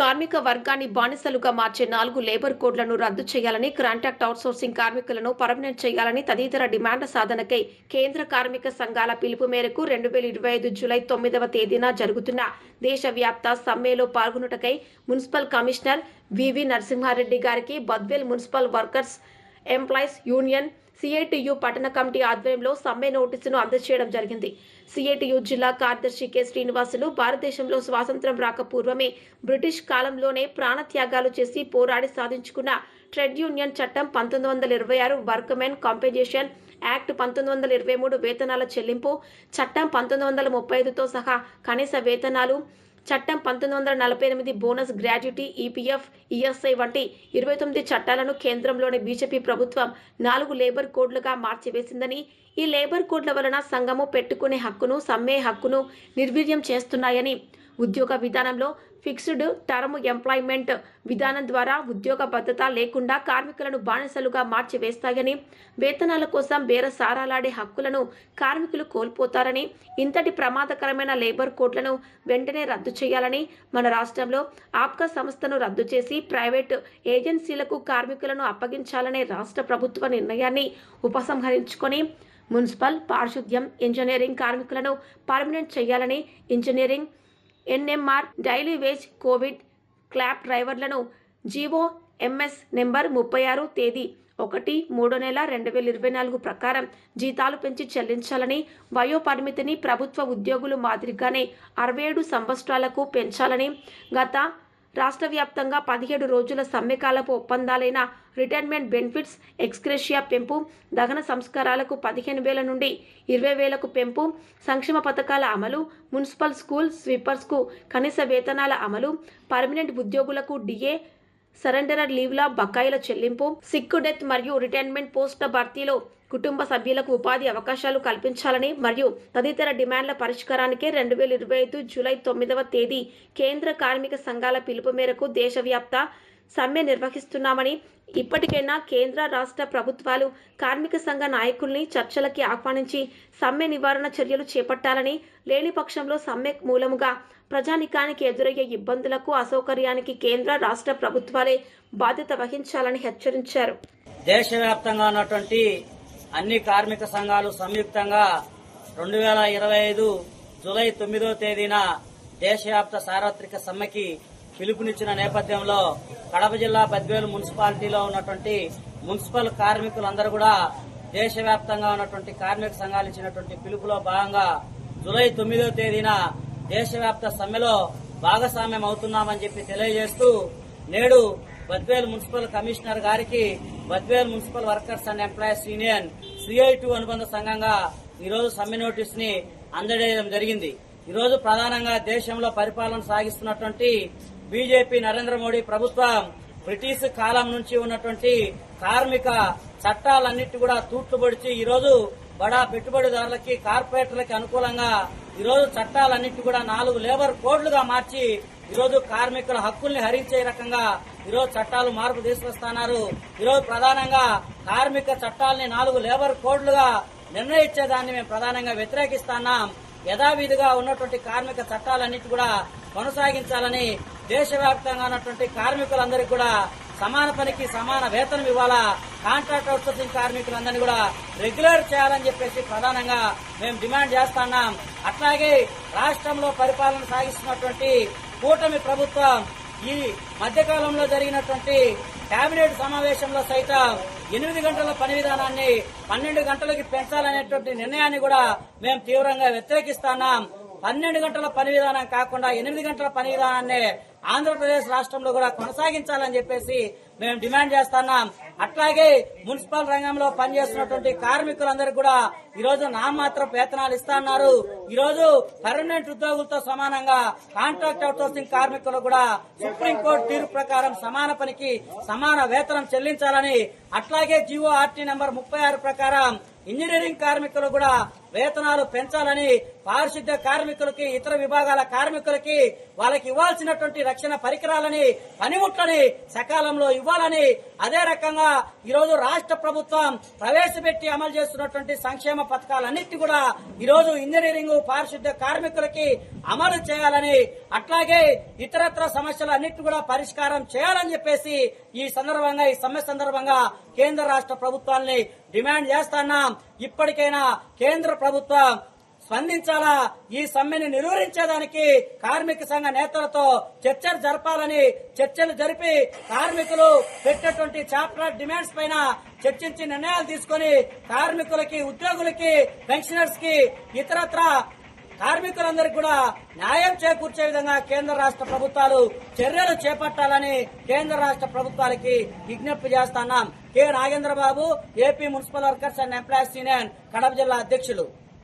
కార్మిక వర్గాన్ని బానిసలుగా మార్చే నాలుగు లేబర్ కోడ్లను రద్దు చేయాలని కాంట్రాక్ట్ అవుట్సోర్సింగ్ కార్మికులను పర్మనెంట్ చేయాలని తదితర డిమాండ్ల సాధనకై కేంద్ర కార్మిక సంఘాల పిలుపు మేరకు రెండు వేల ఇరవై ఐదు జూలై తొమ్మిదవ తేదీన జరుగుతున్న దేశవ్యాప్త సమ్మెలో పాల్గొనుటకై municipal commissioner V V Narasimha Reddy గారికి Badvel municipal workers employees union CITU పట్టణ కమిటీ ఆధ్వర్యంలో సమ్మె నోటీసును అందజేయడం జరిగింది. సిఐటియు జిల్లా కార్యదర్శి కె. శ్రీనివాసులు భారతదేశంలో స్వాతంత్రం రాక పూర్వమే బ్రిటిష్ కాలంలోనే ప్రాణత్యాగాలు చేసి పోరాడి సాధించుకున్న ట్రేడ్ యూనియన్ చట్టం పంతొమ్మిది వందల ఇరవై ఆరు వర్క్మెన్ కాంపెన్సేషన్ యాక్ట్ పంతొమ్మిది వందల ఇరవై మూడు వేతనాల చెల్లింపు చట్టం పంతొమ్మిది వందల ముప్పై ఐదుతో సహా కనీస వేతనాలు చట్టం పంతొమ్మిది వందల నలభై ఎనిమిది బోనస్ గ్రాడ్యుటీ ఈపీఎఫ్ ఈఎస్ఐ వంటి ఇరవై తొమ్మిది చట్టాలను కేంద్రంలోని బీజేపీ ప్రభుత్వం నాలుగు లేబర్ కోడ్లుగా మార్చివేసిందని ఈ లేబర్ కోడ్ల వలన సంఘము పెట్టుకునే హక్కును సమ్మె హక్కును నిర్వీర్యం చేస్తున్నాయని ఉద్యోగ విధానంలో ఫిక్స్డ్ టర్మ్ ఎంప్లాయ్మెంట్ విధానం ద్వారా ఉద్యోగ భద్రత లేకుండా కార్మికులను బానిసలుగా మార్చివేస్తాయని వేతనాల కోసం బేరసారాలాడే హక్కులను కార్మికులు కోల్పోతారని ఇంతటి ప్రమాదకరమైన లేబర్ కోడ్లను వెంటనే రద్దు చేయాలని మన రాష్ట్రంలో ఆప్కా సంస్థను రద్దు చేసి ప్రైవేట్ ఏజెన్సీలకు కార్మికులను అప్పగించాలనే రాష్ట్ర ప్రభుత్వ నిర్ణయాన్ని ఉపసంహరించుకొని మున్సిపల్ పారిశుద్ధ్యం ఇంజనీరింగ్ కార్మికులను పర్మనెంట్ చేయాలని engineering NMR daily wage COVID clap డ్రైవర్లను GO MS number ముప్పై ఆరు తేదీ ఒకటి మూడో నెల రెండు వేల ఇరవై నాలుగు ప్రకారం జీతాలు పెంచి చెల్లించాలని వయో పరిమితిని ప్రభుత్వ ఉద్యోగులు మాదిరిగానే అరవై ఏడు సంవత్సరాలకు పెంచాలని గత రాష్ట్ర వ్యాప్తంగా పదిహేడు రోజుల సమ్మెకాలపు ఒప్పందాలైన రిటైర్మెంట్ బెనిఫిట్స్ ఎక్స్క్రెషియా పెంపు దహన సంస్కారాలకు పదిహేను వేల నుండి ఇరవై వేలకు పెంపు సంక్షేమ పథకాల అమలు మున్సిపల్ స్కూల్ స్వీపర్స్కు కనీస వేతనాల అమలు పర్మనెంట్ ఉద్యోగులకు డిఏ సరెండరర్ లీవ్ల బకాయిల చెల్లింపు సిక్కు డెత్ మరియు రిటైర్మెంట్ పోస్టుల భర్తీలో కుటుంబ సభ్యులకు ఉపాధి అవకాశాలు కల్పించాలని మరియు తదితర డిమాండ్ల పరిష్కారానికే రెండు వేల ఇరవై ఐదు జూలై తొమ్మిదవ తేదీ కేంద్ర కార్మిక సంఘాల పిలుపు మేరకు దేశవ్యాప్త సమ్మె నిర్వహిస్తున్నామని ఇప్పటికైనా కేంద్ర రాష్ట్ర ప్రభుత్వాలు కార్మిక సంఘ నాయకుల్ని చర్చలకి ఆహ్వానించి సమ్మె నివారణ చర్యలు చేపట్టాలని లేని పక్షంలో సమ్మె మూలముగా ప్రజానికానికి ఎదురయ్యే ఇబ్బందులకు అసౌకర్యానికి కేంద్ర రాష్ట్ర ప్రభుత్వాలే బాధ్యత వహించాలని హెచ్చరించారు. దేశవ్యాప్తంగా ఉన్నటువంటి అన్ని కార్మిక సంఘాలు సంయుక్తంగా రెండు వేల ఇరవై ఐదు జూలై తొమ్మిదో తేదీన దేశవ్యాప్త సార్వత్రిక సమ్మెకి పిలుపునిచ్చిన నేపథ్యంలో కడప జిల్లా బద్వేలు మున్సిపాలిటీలో ఉన్నటువంటి మున్సిపల్ కార్మికులందరూ కూడా దేశవ్యాప్తంగా ఉన్నటువంటి కార్మిక సంఘాలు ఇచ్చినటువంటి పిలుపులో భాగంగా జూలై తొమ్మిదో తేదీన దేశవ్యాప్త సమ్మెలో భాగస్వామ్యం అవుతున్నామని చెప్పి తెలియజేస్తూ నేడు బద్వేలు మున్సిపల్ కమిషనర్ గారికి Badvel municipal workers and employees union CITU అనుబంధ సంఘంగా ఈ రోజు సమ్మె నోటీస్ని అందజేయడం జరిగింది. ఈరోజు ప్రధానంగా దేశంలో పరిపాలన సాగిస్తున్నటువంటి బీజేపీ నరేంద్ర మోడీ ప్రభుత్వం బ్రిటిష్ కాలం నుంచి ఉన్నటువంటి కార్మిక చట్టాలన్నిటి కూడా తూట్లు పొడిచి బడా పెట్టుబడిదారులకి కార్పొరేటర్లకి అనుకూలంగా ఈరోజు చట్టాలన్నింటి చట్టాలన్నిటి కూడా నాలుగు లేబర్ కోడ్లుగా మార్చి ఈరోజు కార్మికుల హక్కుల్ని హరించే రకంగా ఈరోజు చట్టాలు మార్పు తీసుకొస్తున్నారు. ఈరోజు ప్రధానంగా కార్మిక చట్టాలని నాలుగు లేబర్ కోడ్లుగా నిర్ణయించేదాన్ని మేము ప్రధానంగా వ్యతిరేకిస్తున్నాం. యథావిధిగా ఉన్నటువంటి కార్మిక చట్టాలన్నిటి కూడా కొనసాగించాలని దేశవ్యాప్తంగా ఉన్నటువంటి కార్మికులందరికీ కూడా సమాన పనికి సమాన వేతనం ఇవ్వాలా కాంట్రాక్ట్ అవుట్సోర్సింగ్ కార్మికులందరినీ కూడా రెగ్యులర్ చేయాలని చెప్పేసి ప్రధానంగా మేము డిమాండ్ చేస్తున్నాం. అట్లాగే రాష్ట్రంలో పరిపాలన సాగిస్తున్నటువంటి కూటమి ప్రభుత్వం ఈ మధ్యకాలంలో జరిగినటువంటి కేబినెట్ సమావేశంలో సైతం ఎనిమిది గంటల పని విధానాన్ని పన్నెండు గంటలకి పెంచాలనేటువంటి నిర్ణయాన్ని కూడా మేము తీవ్రంగా వ్యతిరేకిస్తున్నాం. పన్నెండు గంటల పని విధానం కాకుండా ఎనిమిది గంటల పని విధానాన్ని ఆంధ్రప్రదేశ్ రాష్ట్రంలో కూడా కొనసాగించాలని చెప్పేసి మేము డిమాండ్ చేస్తున్నాం. అట్లాగే మున్సిపల్ రంగంలో పనిచేస్తున్నటువంటి కార్మికులందరూ కూడా ఈ రోజు నామాత్ర వేతనాలు ఇస్తున్నారు ఈ రోజు పర్మనెంట్ ఉద్యోగులతో సమానంగా కాంట్రాక్ట్ అవుట్సోర్సింగ్ కార్మికులు కూడా సుప్రీంకోర్టు తీర్పు ప్రకారం సమాన పనికి సమాన వేతనం చెల్లించాలని అట్లాగే జీవో ఆర్టీ నెంబర్ ముప్పై ఆరు ప్రకారం ఇంజనీరింగ్ కార్మికులు కూడా వేతనాలు పెంచాలని పారిశుద్ధ్య కార్మికులకి ఇతర విభాగాల కార్మికులకి వాళ్ళకి ఇవ్వాల్సినటువంటి రక్షణ పరికరాలని పనిముట్లని సకాలంలో ఇవ్వాలని అదే రకంగా ఈరోజు రాష్ట్ర ప్రభుత్వం ప్రవేశపెట్టి అమలు చేస్తున్నటువంటి సంక్షేమ పథకాలన్నిటి కూడా ఈరోజు ఇంజనీరింగ్ పారిశుద్ధ్య కార్మికులకి అమలు చేయాలని అట్లాగే ఇతరత్ర సమస్యలు అన్నిటి కూడా పరిష్కారం చేయాలని చెప్పేసి ఈ సందర్భంగా ఈ సమ్మె సందర్భంగా కేంద్ర రాష్ట్ర ప్రభుత్వాన్ని డిమాండ్ చేస్తున్నాం ఇప్పటికైనా కేంద్ర ప్రభుత్వం స్పందించాలా? ఈ సమ్మెని నిలువరించేదానికి కార్మిక సంఘ నేతలతో చర్చలు జరపాలని చర్చలు జరిపి కార్మికులు పెట్టేటువంటి చాప్టర్ డిమాండ్స్ పైన చర్చించి నిర్ణయాలు తీసుకొని కార్మికులకి ఉద్యోగులకి పెన్షనర్స్కి ఇతరత్ర కార్మికులందరికీ కూడా న్యాయం చేకూర్చే విధంగా కేంద్ర రాష్ట్ర ప్రభుత్వాలు చర్యలు చేపట్టాలని కేంద్ర రాష్ట్ర ప్రభుత్వాలకి విజ్ఞప్తి చేస్తున్నాం K. Nagendrababu AP municipal workers and employees union Kadapa జిల్లా అధ్యక్షులు.